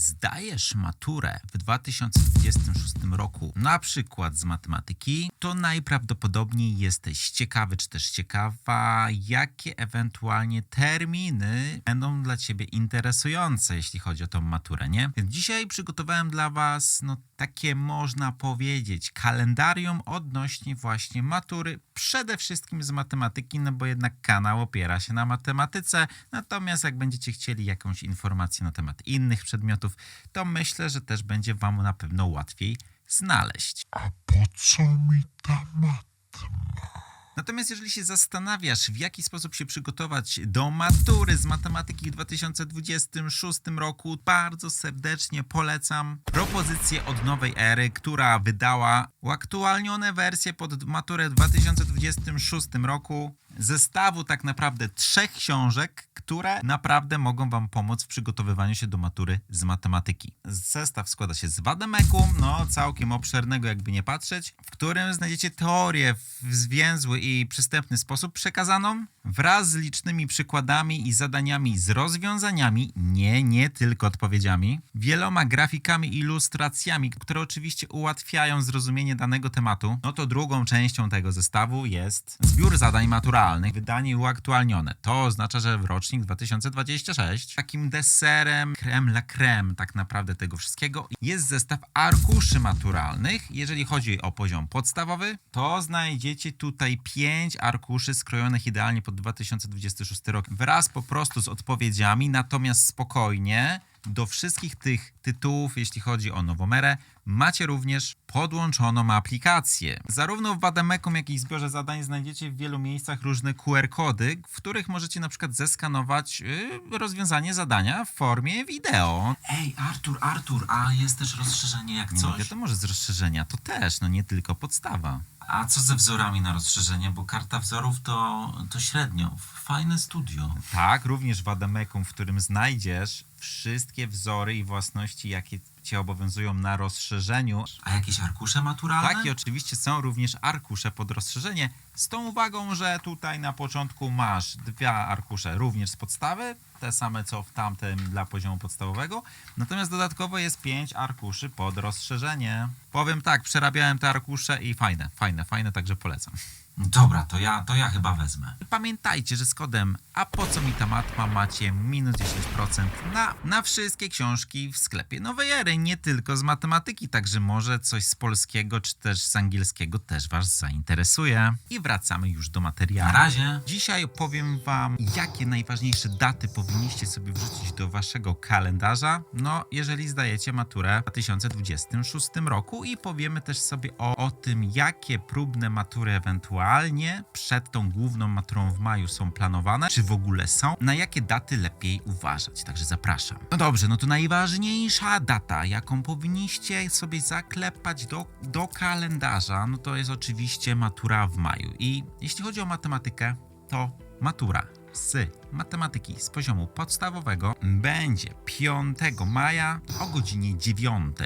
zdajesz maturę w 2026 roku, na przykład z matematyki, to najprawdopodobniej jesteś ciekawy czy też ciekawa, jakie ewentualnie terminy będą dla Ciebie interesujące, jeśli chodzi o tą maturę, nie? Dzisiaj przygotowałem dla Was, no takie można powiedzieć, kalendarium odnośnie właśnie matury, przede wszystkim z matematyki, no bo jednak kanał opiera się na matematyce, natomiast jak będziecie chcieli jakąś informację na temat innych przedmiotów, to myślę, że też będzie Wam na pewno łatwiej znaleźć. A po co mi ta matma? Natomiast jeżeli się zastanawiasz, w jaki sposób się przygotować do matury z matematyki w 2026 roku, bardzo serdecznie polecam propozycję od Nowej Ery, która wydała uaktualnione wersje pod maturę w 2026 roku zestawu tak naprawdę trzech książek, które naprawdę mogą Wam pomóc w przygotowywaniu się do matury z matematyki. Zestaw składa się z Wademeku, no całkiem obszernego jakby nie patrzeć, w którym znajdziecie teorię w zwięzły i przystępny sposób przekazaną, wraz z licznymi przykładami i zadaniami z rozwiązaniami, nie, nie tylko odpowiedziami, wieloma grafikami i ilustracjami, które oczywiście ułatwiają zrozumienie danego tematu, no to drugą częścią tego zestawu jest zbiór zadań maturalnych, wydanie uaktualnione. To oznacza, że w rocznik 2026 takim deserem creme la creme tak naprawdę tego wszystkiego jest zestaw arkuszy maturalnych. Jeżeli chodzi o poziom podstawowy, to znajdziecie tutaj 5 arkuszy skrojonych idealnie pod 2026 rok wraz po prostu z odpowiedziami, natomiast spokojnie do wszystkich tych tytułów, jeśli chodzi o Nowomerę, macie również podłączoną aplikację. Zarówno w Wademekum, jak i w zbiorze zadań znajdziecie w wielu miejscach różne QR-kody, w których możecie na przykład zeskanować yy, rozwiązanie zadania w formie wideo. Ej, Artur, Artur, a jest też rozszerzenie jak Nie coś? mówię, to może z rozszerzenia, to też, no nie tylko podstawa. A co ze wzorami na rozszerzenie? Bo karta wzorów to, to średnio. Fajne studio. Tak, również w Wademekum, w którym znajdziesz wszystkie wzory i własności, jakie cię obowiązują na rozszerzeniu, A jakieś arkusze maturalne? Tak, i oczywiście są również arkusze pod rozszerzenie, z tą uwagą, że tutaj na początku masz dwa arkusze również z podstawy, te same co w tamtym dla poziomu podstawowego, natomiast dodatkowo jest pięć arkuszy pod rozszerzenie. Powiem tak, przerabiałem te arkusze i fajne, fajne, fajne, także polecam. Dobra, to ja, to ja chyba wezmę. Pamiętajcie, że z kodem a po co mi ta matma macie minus 10% na, na wszystkie książki w sklepie Nowej Ery, nie tylko z matematyki, także może coś z polskiego czy też z angielskiego też Was zainteresuje. I wracamy już do Na materiału. razie. Dzisiaj opowiem Wam, jakie najważniejsze daty powinniście sobie wrzucić do Waszego kalendarza, no jeżeli zdajecie maturę w 2026 roku i powiemy też sobie o, o tym, jakie próbne matury ewentualnie przed tą główną maturą w maju są planowane, czy w ogóle są, na jakie daty lepiej uważać, także zapraszam. No dobrze, no to najważniejsza data, jaką powinniście sobie zaklepać do, do kalendarza, no to jest oczywiście matura w maju. I jeśli chodzi o matematykę, to matura z matematyki z poziomu podstawowego będzie 5 maja o godzinie 9.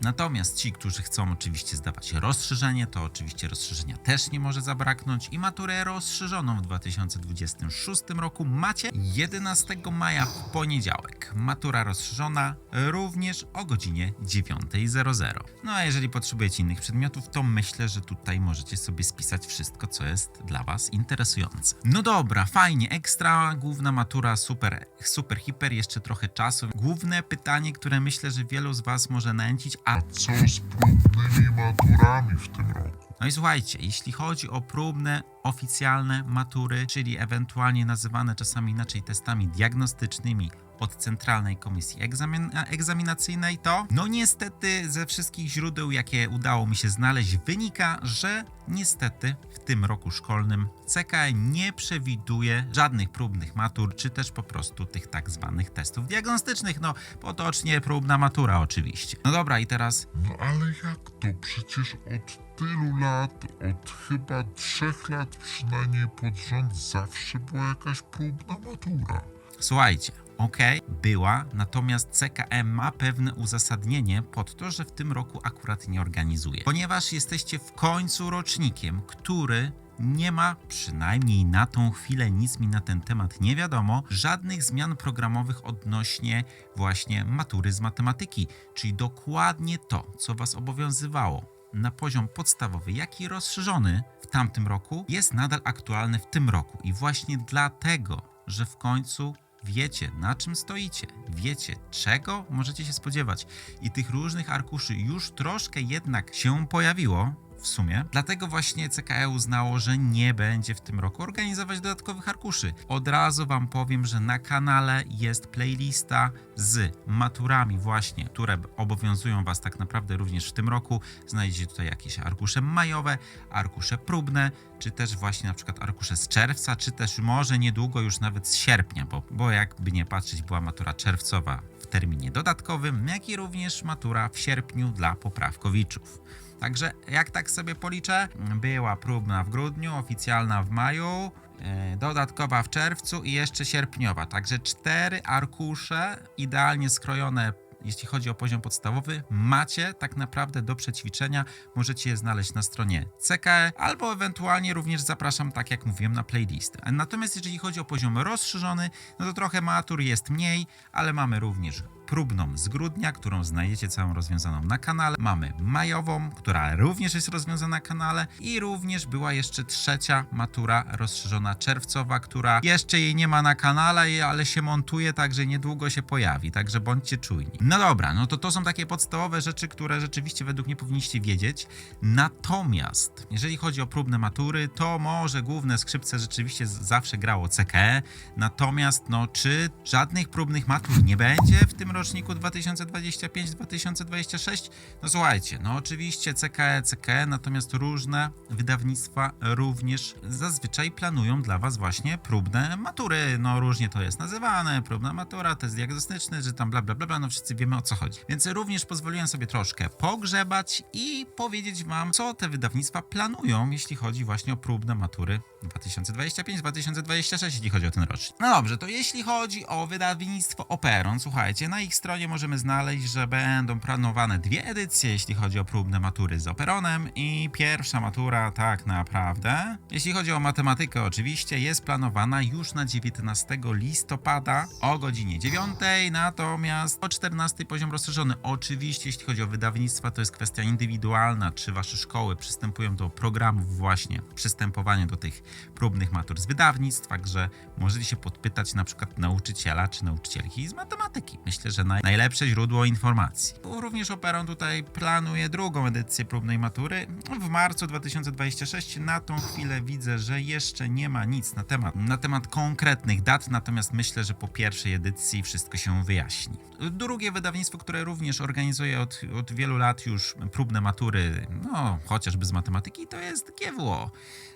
Natomiast ci, którzy chcą oczywiście zdawać rozszerzenie, to oczywiście rozszerzenia też nie może zabraknąć i maturę rozszerzoną w 2026 roku macie 11 maja w poniedziałek. Matura rozszerzona również o godzinie 9.00. No a jeżeli potrzebujecie innych przedmiotów, to myślę, że tutaj możecie sobie spisać wszystko, co jest dla Was interesujące. No dobra, fajnie, ekstra, główna matura, super, super, hiper, jeszcze trochę czasu. Główne pytanie, które myślę, że wielu z Was może nęcić, a co z próbnymi maturami w tym roku? no i słuchajcie, jeśli chodzi o próbne, oficjalne matury, czyli ewentualnie nazywane czasami inaczej testami diagnostycznymi od Centralnej Komisji Egzamin Egzaminacyjnej, to no niestety ze wszystkich źródeł, jakie udało mi się znaleźć, wynika, że niestety w tym roku szkolnym CKN nie przewiduje żadnych próbnych matur, czy też po prostu tych tak zwanych testów diagnostycznych. No potocznie próbna matura oczywiście. No dobra, i teraz No ale jak to? Przecież od tylu lat, od chyba trzech lat przynajmniej pod rząd zawsze była jakaś próbna matura. Słuchajcie, okej, była, natomiast CKM ma pewne uzasadnienie pod to, że w tym roku akurat nie organizuje. Ponieważ jesteście w końcu rocznikiem, który nie ma, przynajmniej na tą chwilę nic mi na ten temat nie wiadomo, żadnych zmian programowych odnośnie właśnie matury z matematyki, czyli dokładnie to, co Was obowiązywało na poziom podstawowy, jak i rozszerzony w tamtym roku, jest nadal aktualny w tym roku. I właśnie dlatego, że w końcu wiecie, na czym stoicie, wiecie, czego możecie się spodziewać, i tych różnych arkuszy już troszkę jednak się pojawiło. W sumie. Dlatego właśnie CKE uznało, że nie będzie w tym roku organizować dodatkowych arkuszy. Od razu Wam powiem, że na kanale jest playlista z maturami właśnie, które obowiązują Was tak naprawdę również w tym roku. Znajdziecie tutaj jakieś arkusze majowe, arkusze próbne, czy też właśnie na przykład arkusze z czerwca, czy też może niedługo już nawet z sierpnia, bo, bo jakby nie patrzeć była matura czerwcowa w terminie dodatkowym, jak i również matura w sierpniu dla poprawkowiczów. Także jak tak sobie policzę, była próbna w grudniu, oficjalna w maju, e, dodatkowa w czerwcu i jeszcze sierpniowa. Także cztery arkusze idealnie skrojone. Jeśli chodzi o poziom podstawowy, macie tak naprawdę do przećwiczenia. Możecie je znaleźć na stronie CKE, albo ewentualnie również zapraszam, tak jak mówiłem, na playlistę. Natomiast jeżeli chodzi o poziom rozszerzony, no to trochę matur jest mniej, ale mamy również próbną z grudnia, którą znajdziecie całą rozwiązaną na kanale. Mamy majową, która również jest rozwiązana na kanale i również była jeszcze trzecia matura rozszerzona czerwcowa, która jeszcze jej nie ma na kanale, ale się montuje, także niedługo się pojawi, także bądźcie czujni. No dobra, no to to są takie podstawowe rzeczy, które rzeczywiście według mnie powinniście wiedzieć. Natomiast jeżeli chodzi o próbne matury, to może główne skrzypce rzeczywiście zawsze grało CKE, natomiast no czy żadnych próbnych matur nie będzie w tym roczniku 2025-2026? No słuchajcie, no oczywiście CKE, CKE, natomiast różne wydawnictwa również zazwyczaj planują dla Was właśnie próbne matury. No różnie to jest nazywane, próbna matura, test diagnostyczny, że tam bla bla bla, bla no wszyscy wiemy o co chodzi. Więc również pozwoliłem sobie troszkę pogrzebać i powiedzieć Wam, co te wydawnictwa planują, jeśli chodzi właśnie o próbne matury 2025-2026, jeśli chodzi o ten rocznik. No dobrze, to jeśli chodzi o wydawnictwo Operon, słuchajcie, na ich stronie możemy znaleźć, że będą planowane dwie edycje, jeśli chodzi o próbne matury z Operonem i pierwsza matura tak naprawdę, jeśli chodzi o matematykę oczywiście, jest planowana już na 19 listopada o godzinie 9, natomiast o 14 poziom rozszerzony. Oczywiście, jeśli chodzi o wydawnictwa, to jest kwestia indywidualna, czy wasze szkoły przystępują do programów właśnie przystępowania do tych próbnych matur z wydawnictw, także możecie się podpytać na przykład nauczyciela czy nauczycielki z matematyki. Myślę, że naj, najlepsze źródło informacji. Również Operon tutaj planuje drugą edycję próbnej matury w marcu 2026. Na tą chwilę widzę, że jeszcze nie ma nic na temat, na temat konkretnych dat, natomiast myślę, że po pierwszej edycji wszystko się wyjaśni. Drugie wydawnictwo, które również organizuje od, od wielu lat już próbne matury, no chociażby z matematyki, to jest GWO.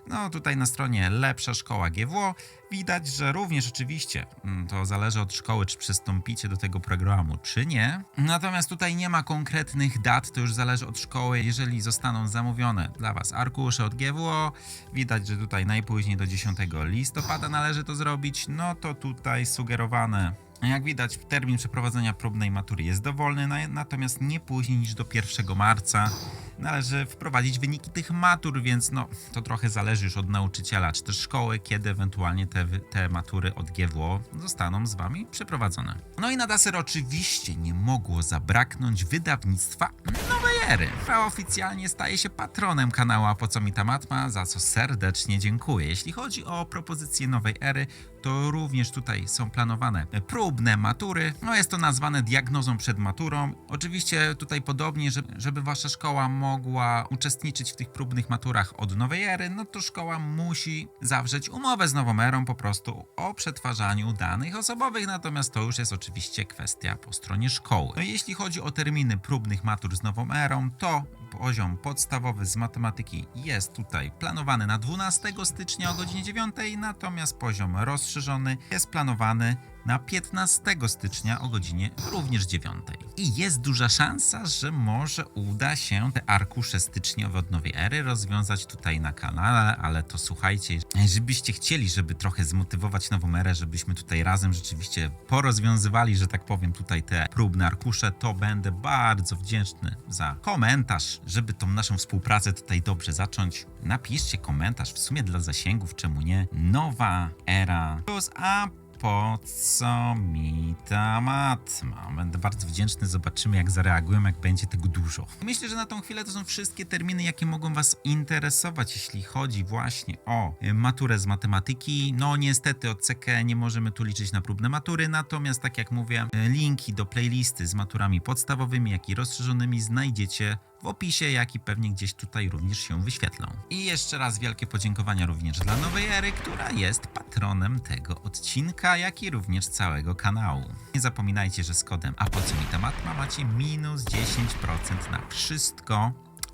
No tutaj na stronie Lepsza Szkoła GWO widać, że również oczywiście mm, to zależy od szkoły, czy przystąpicie do tego programu, czy nie. Natomiast tutaj nie ma konkretnych dat, to już zależy od szkoły. Jeżeli zostaną zamówione dla Was arkusze od GWO, widać, że tutaj najpóźniej do 10 listopada należy to zrobić, no to tutaj sugerowane jak widać, termin przeprowadzenia próbnej matury jest dowolny, natomiast nie później niż do 1 marca należy wprowadzić wyniki tych matur, więc no, to trochę zależy już od nauczyciela czy też szkoły, kiedy ewentualnie te, te matury od GWO zostaną z Wami przeprowadzone. No i na deser oczywiście nie mogło zabraknąć wydawnictwa. No 4. Oficjalnie staje się patronem kanału A Po Co Mi Ta Matma, za co serdecznie dziękuję. Jeśli chodzi o propozycje nowej ery, to również tutaj są planowane próbne matury. No jest to nazwane diagnozą przed maturą. Oczywiście tutaj podobnie, żeby wasza szkoła mogła uczestniczyć w tych próbnych maturach od nowej ery, no to szkoła musi zawrzeć umowę z nową erą po prostu o przetwarzaniu danych osobowych, natomiast to już jest oczywiście kwestia po stronie szkoły. No jeśli chodzi o terminy próbnych matur z nową erą, to poziom podstawowy z matematyki jest tutaj planowany na 12 stycznia o godzinie 9, natomiast poziom rozszerzony jest planowany na 15 stycznia o godzinie również 9. I jest duża szansa, że może uda się te arkusze styczniowe od nowej ery rozwiązać tutaj na kanale, ale to słuchajcie, żebyście chcieli, żeby trochę zmotywować nową erę, żebyśmy tutaj razem rzeczywiście porozwiązywali, że tak powiem, tutaj te próbne arkusze, to będę bardzo wdzięczny za komentarz żeby tą naszą współpracę tutaj dobrze zacząć. Napiszcie komentarz, w sumie dla zasięgów, czemu nie? Nowa era plus, a po co mi ta matma? Będę bardzo wdzięczny, zobaczymy jak zareagują, jak będzie tego dużo. Myślę, że na tą chwilę to są wszystkie terminy, jakie mogą Was interesować, jeśli chodzi właśnie o y, maturę z matematyki. No niestety od CK nie możemy tu liczyć na próbne matury, natomiast tak jak mówię, y, linki do playlisty z maturami podstawowymi, jak i rozszerzonymi znajdziecie w opisie, jak i pewnie gdzieś tutaj również się wyświetlą. I jeszcze raz wielkie podziękowania również dla Nowej Ery, która jest patronem tego odcinka, jak i również całego kanału. Nie zapominajcie, że z kodem A po co mi ta matma macie minus 10% na wszystko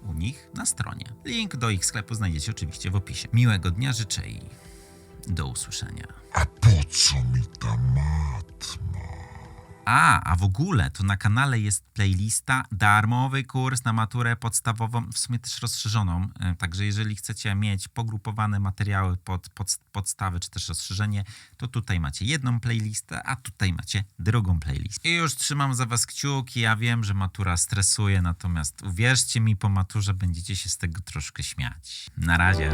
u nich na stronie. Link do ich sklepu znajdziecie oczywiście w opisie. Miłego dnia życzę i do usłyszenia. A po co mi ta matma? A, a w ogóle to na kanale jest playlista, darmowy kurs na maturę podstawową, w sumie też rozszerzoną. E, Także jeżeli chcecie mieć pogrupowane materiały pod, pod podstawy czy też rozszerzenie, to tutaj macie jedną playlistę, a tutaj macie drugą playlistę. I już trzymam za was kciuki. Ja wiem, że matura stresuje, natomiast uwierzcie mi, po maturze będziecie się z tego troszkę śmiać. Na razie.